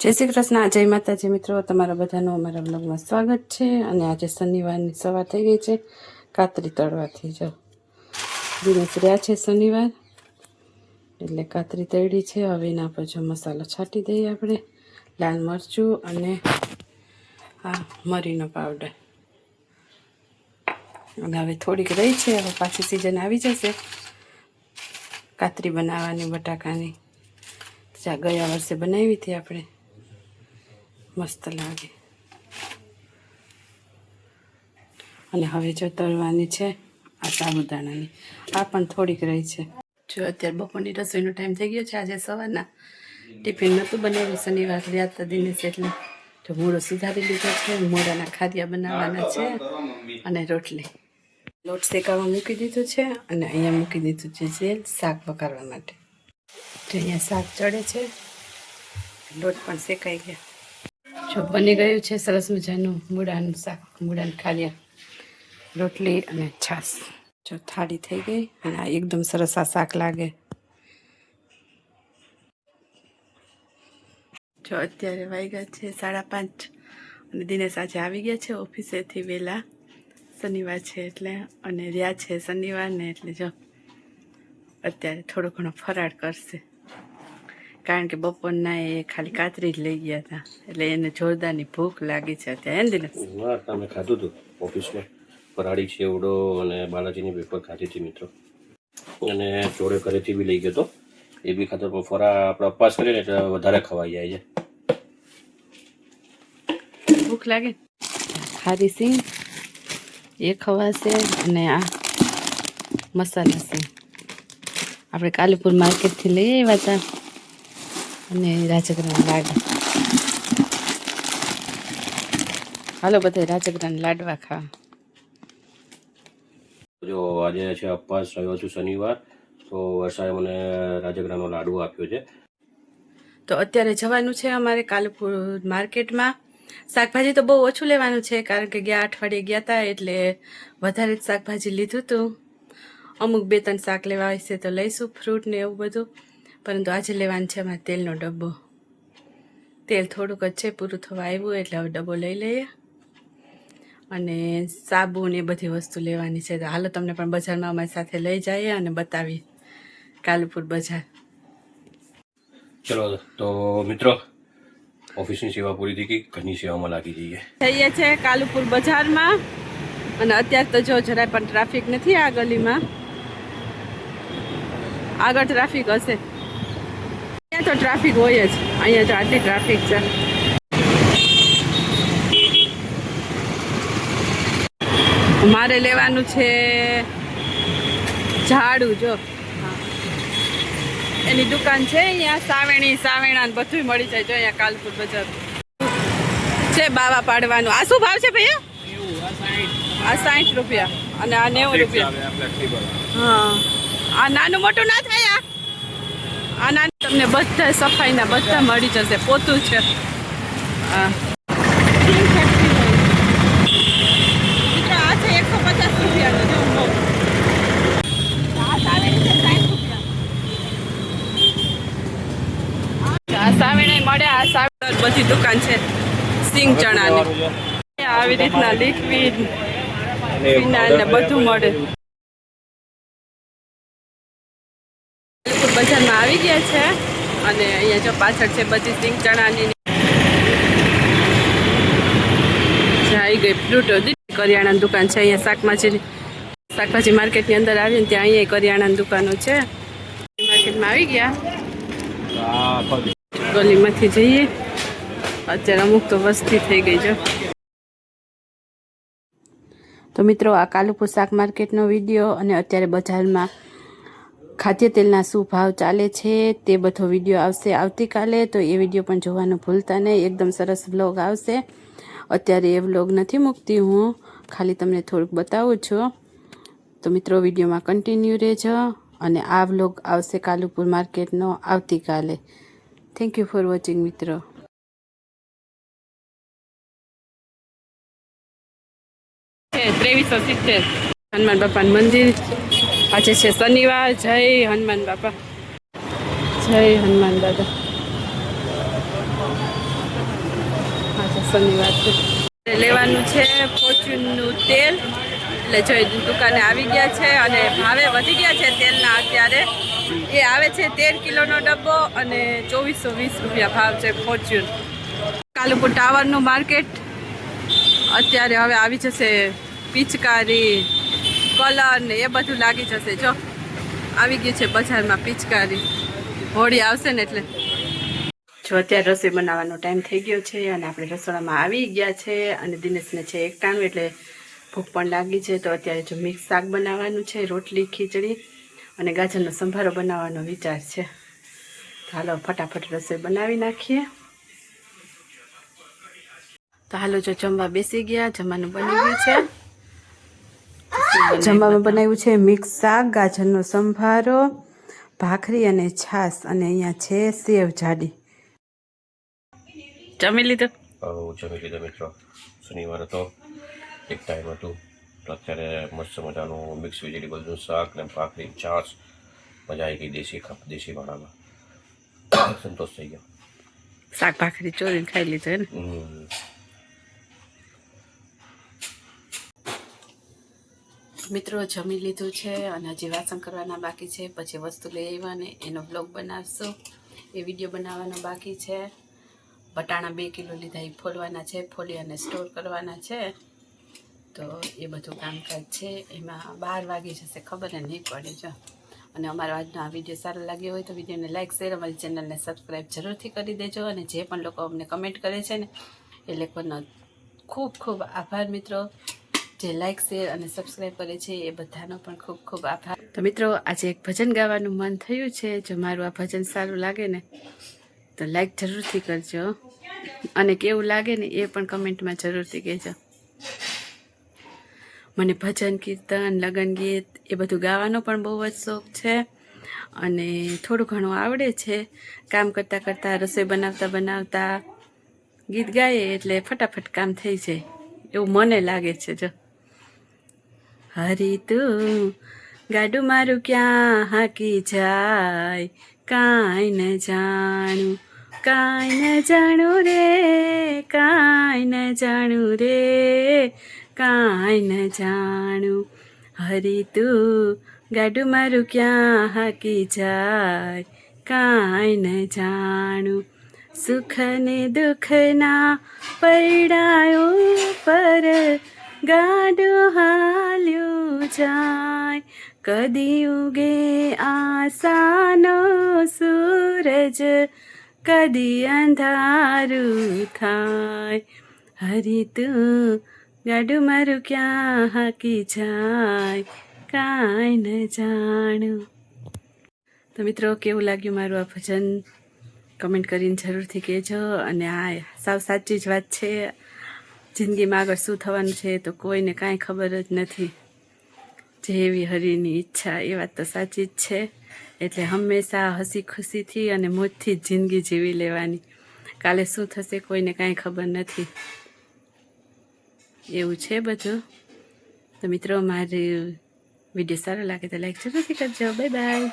જય શ્રી કૃષ્ણ, જય માતાજી. મિત્રો, તમારા બધાનું અમારા બ્લોગમાં સ્વાગત છે અને આજે શનિવારની સવાર થઈ ગઈ છે. કાતરી તળવાથી જો દિવસ રહ્યા છે શનિવાર, એટલે કાતરી તળી છે. હવે એના પર જો મસાલો છાંટી દઈએ આપણે, લાલ મરચું અને આ મરીનો પાવડર અને હવે થોડીક રહી છે, હવે પાછી સિઝન આવી જશે. કાતરી બનાવવાની બટાકાની ગયા વર્ષે બનાવી હતી આપણે. મસ્ત લાગે. અને હવે જો તળવાની છે આ સાબુદાણાની. આ પણ થોડીક રહી છે. જો અત્યારે બપોરની રસોઈનો ટાઈમ થઈ ગયો છે. આજે સવારના ટિફિન નહોતું બનાવ્યું. શનિવાર હતા દિનેશ એટલે તો મૂળો સુધારી લીધો છે. મૂળાના ખાદ્યા બનાવવાના છે અને રોટલી. લોટ શેકાવા મૂકી દીધું છે અને અહીંયા મૂકી દીધું છે જે શાક વઘારવા માટે. જો અહીંયા શાક ચડે છે, લોટ પણ શેકાઈ ગયા. જો બની ગયું છે સરસ મજાનું મૂળાનું શાક, મૂળાનું ખાલિયા. રોટલી અને છાશ. જો થાળી થઈ ગઈ અને આ એકદમ સરસ આ શાક લાગે. જો અત્યારે વાગ્યા છે સાડા પાંચ અને દિનેશ આજે આવી ગયા છે ઓફિસેથી વહેલા શનિવાર છે એટલે અને રહ્યા છે શનિવારને એટલે જો અત્યારે થોડો ઘણો ફરાળ કરશે. કારણ કે બપોરના એ ખાલી કાતરી જ લઈ ગયા હતા. એટલે એને જોરદારની ભૂખ લાગી છે અત્યારે એમ ને દિનેશ? ના તમે ખાધું હતું ઓફિસમાં? ફરાળી છેવડો અને બાલાજીની પેપર ખાધી હતી મિત્રો. અને જોડે ઘરેથી બી લઈ ગયો હતો એ બી ખાતર પણ ફરા આપણે ઉપવાસ કરીએ ને એટલે વધારે ખવાઈ જાય છે. ભૂખ લાગે? ખારી સિંગ એ ખવાશે અને આ મસાલા સિંગ આપણે કાલુપુર માર્કેટથી લઈ આવ્યા હતા. અને રાજગરાના લાડ હાલો બધા રાજગરાના લાડવા ખા. જો આજે છે અપવાસ રહ્યો છું શનિવાર તો વર્ષાએ મને રાજગરાનો લાડુ આપ્યો છે. તો અત્યારે જવાનું છે અમારે કાલુપુર માર્કેટમાં. શાકભાજી તો બહુ ઓછું લેવાનું છે કારણ કે ગયા અઠવાડિયે ગયા હતા એટલે વધારે જ શાકભાજી લીધું હતું અમુક બે ત્રણ શાક લેવા હશે તો લઈશું ફ્રૂટ ને એવું બધું. પરંતુ આજે લેવાનું છે અમારે તેલનો ડબ્બો. તેલ થોડુંક જ છે પૂરું થવા આવ્યું એટલે હવે ડબ્બો લઈ લઈએ. અને સાબુ ને બધી વસ્તુ લેવાની છે. તો હાલો તમને પણ બજારમાં અમારી સાથે લઈ જઈએ અને બતાવીએ. કાલુપુર બજાર. ચલો તો મિત્રો ઓફિસની સેવા પૂરી થઈ ગઈ. ઘરની સેવામાં લાગી જઈએ. થઈએ છે કાલુપુર બજારમાં. અને અત્યારે તો જો જરાય પણ ટ્રાફિક નથી આ ગલીમાં. આગળ ટ્રાફિક હશે. તો ટ્રાફિક હોય જ. અહીંયા તો આટલી ટ્રાફિક છે. મારે લેવાનું છે ઝાડુ જો. એની દુકાન છે અહીંયા સાવેણી સાવેણા ને બધું મળી જાય જો અહીંયા કાલપુર બજાર. છે બાવા પાડવાનું. આ શું ભાવ છે ભૈયા? આ સાઠ રૂપિયા. અને આ નેવું રૂપિયા. હા. આ નાનું મોટું ના થાય આ? આ નાનું તમને બધા સફાઈના બધા મળી જશે. પોતું છે. હા. સાવેણી છે સાઠ રૂપિયા. આ સાવેણી મળે આ સાવેણ બધી દુકાન છે. સિંગ ચણાની. આવી રીતના લિક્વિડ ફિનાઇલ ને બધું મળે. કાલુપુર બજારમાં આવી ગયા છે અને અહીંયા જો પાછળ છે બધી સિંગ ચણાની. આવી ગઈ ફ્રૂટો કરિયાણાની દુકાન છે. અહીંયા શાકભાજી શાકભાજી માર્કેટની અંદર આવીને ત્યાં અહીંયા કરિયાણાની દુકાનો છે. માર્કેટમાં આવી ગયા. ગલીમાંથી જઈએ. અત્યારે અમુક તો વસ્તી થઈ ગઈ છે તો મિત્રો, આ કાલુપુર શાક માર્કેટનો વીડિયો અને અત્યારે બજારમાં ખાદ્ય તેલના શું ભાવ ચાલે છે તે બધો વીડિયો આવશે આવતીકાલે. તો એ વીડિયો પણ જોવાનું ભૂલતા નહીં. એકદમ સરસ વ્લોગ આવશે. અત્યારે એ વ્લોગ નથી મૂકતી હું. ખાલી તમને થોડુંક બતાવું છું. તો મિત્રો, વિડીયોમાં કન્ટિન્યુ રહેજો અને આ વ્લોગ આવશે કાલુપુર માર્કેટનો આવતીકાલે. થેન્ક યુ ફોર વોચિંગ મિત્રો. ત્રેવીસો સિત્તેર. હનુમાન બાપાનું મંદિર. આજે છે શનિવાર, જય હનુમાન બાપા. જય હનુમાન દાદા. શનિવાર છે. લેવાનું છે ફોર્ચ્યુનનું તેલ. એટલે જય દુકાને આવી ગયા છે અને ભાવે વધી ગયા છે તેલના અત્યારે. એ આવે છે તેર કિલોનો ડબ્બો અને ચોવીસો વીસ રૂપિયા ભાવ છે ફોર્ચ્યુન. કાલુપુર ટાવરનું માર્કેટ. અત્યારે હવે આવી જશે પિચકારી. કલર ને એ બધું લાગી જશે. જો, આવી ગયું છે બજારમાં પિચકારી. હોળી આવશે ને એટલે. જો, અત્યારે રસોઈ બનાવવાનો ટાઈમ થઈ ગયો છે અને આપણે રસોડામાં આવી ગયા છે અને દિનેશને છે એકટાણું, એટલે ભૂખ પણ લાગી છે. તો અત્યારે જો મિક્સ શાક બનાવવાનું છે, રોટલી, ખીચડી અને ગાજરનો સંભારો બનાવવાનો વિચાર છે. હાલો, ફટાફટ રસોઈ બનાવી નાખીએ. તો હાલો, જો જમવા બેસી ગયા, જમવાનું બની ગયું છે. જમવામાં બનાવ્યું છે મિક્સ શાક ગાજરનો સંભારો ભાખરી અને છાશ અને અહીંયા છે સેવ જાડી. જમી લીધું? જમી લીધું મિત્રો. શનિવાર હતો. એક ટાઈમ હતું. તો અત્યારે મસ્ત મજાનું મિક્સ વેજીટેબલનું શાક ને ભાખરી છાસ મજા આવી ગઈ દેશી ખપ દેશી ભાણામાં સંતોષ થઈ ગયો. શાક ભાખરી ચોરીને ખાઈ લીધું ને મિત્રો જમી લીધું છે અને હજી વાસણ કરવાના બાકી છે. પછી વસ્તુ લઈ આવ્યા એનો બ્લોગ બનાવશું. એ વીડિયો બનાવવાનો બાકી છે. બટાણા બે કિલો લીધા, એ ફોલવાના છે. ફોલી અને સ્ટોર કરવાના છે. તો એ બધું કામકાજ છે. એમાં બાર વાગી જશે ખબર નહીં પડે જો. અને અમારો આજનો આ વીડિયો સારો લાગ્યો હોય તો વિડીયોને લાઇક શેર અમારી ચેનલને સબસ્ક્રાઈબ જરૂરથી કરી દેજો. અને જે પણ લોકો અમને કમેન્ટ કરે છે ને, એ લોકોનો ખૂબ ખૂબ આભાર મિત્રો. જે લાઇક શેર અને સબસ્ક્રાઈબ કરે છે, એ બધાનો પણ ખૂબ ખૂબ આભાર. તો મિત્રો, આજે એક ભજન ગાવાનું મન થયું છે. જો મારું આ ભજન સારું લાગે ને, તો લાઈક જરૂરથી કરજો. અને કેવું લાગે ને, એ પણ કમેન્ટમાં જરૂરથી કહેજો. મને ભજન, કીર્તન, લગન ગીત, એ બધું ગાવાનો પણ બહુ જ શોખ છે. અને થોડું ઘણું આવડે છે. કામ કરતાં કરતાં, રસોઈ બનાવતા બનાવતા ગીત ગાઈએ એટલે ફટાફટ કામ થઈ જાય. એવું મને લાગે છે, જો. હરી તું, ગાડું મારું ક્યાં હાકી જાય? કાંઈ ન જાણું, કાંઈ ન જાણું રે, કાંઈ ન જાણું રે, કાંઈ ન જાણું. હરી તું, ગાડું મારું ક્યાં હાકી જાય? કાંઈ ન જાણું. સુખ ને દુઃખના પૈડાયો પર ગાડું હાલ્યું જાય. કદી ઉગે આસાનો સૂરજ, કદી અંધારું થાય હરી તું ગાડું મારું ક્યાં હાકી જાય? કાંઈ ન જાણું. તો મિત્રો, કેવું લાગ્યું મારું આ ભજન? કમેન્ટ કરીને જરૂરથી કહેજો અને આ સાવ સાચી જ વાત છે. જિંદગીમાં આગળ શું થવાનું છે તો કોઈને કાંઈ ખબર જ નથી. જેવી હરિની ઈચ્છા, એ વાત તો સાચી જ છે. એટલે હંમેશા હસી ખુશીથી અને મોજથી જ જિંદગી જીવી લેવાની. કાલે શું થશે કોઈને કાંઈ ખબર નથી. એવું છે બધું? તો મિત્રો, મારી વીડિયો સારો લાગે તો લાઈક જરૂરથી કરજો. Bye bye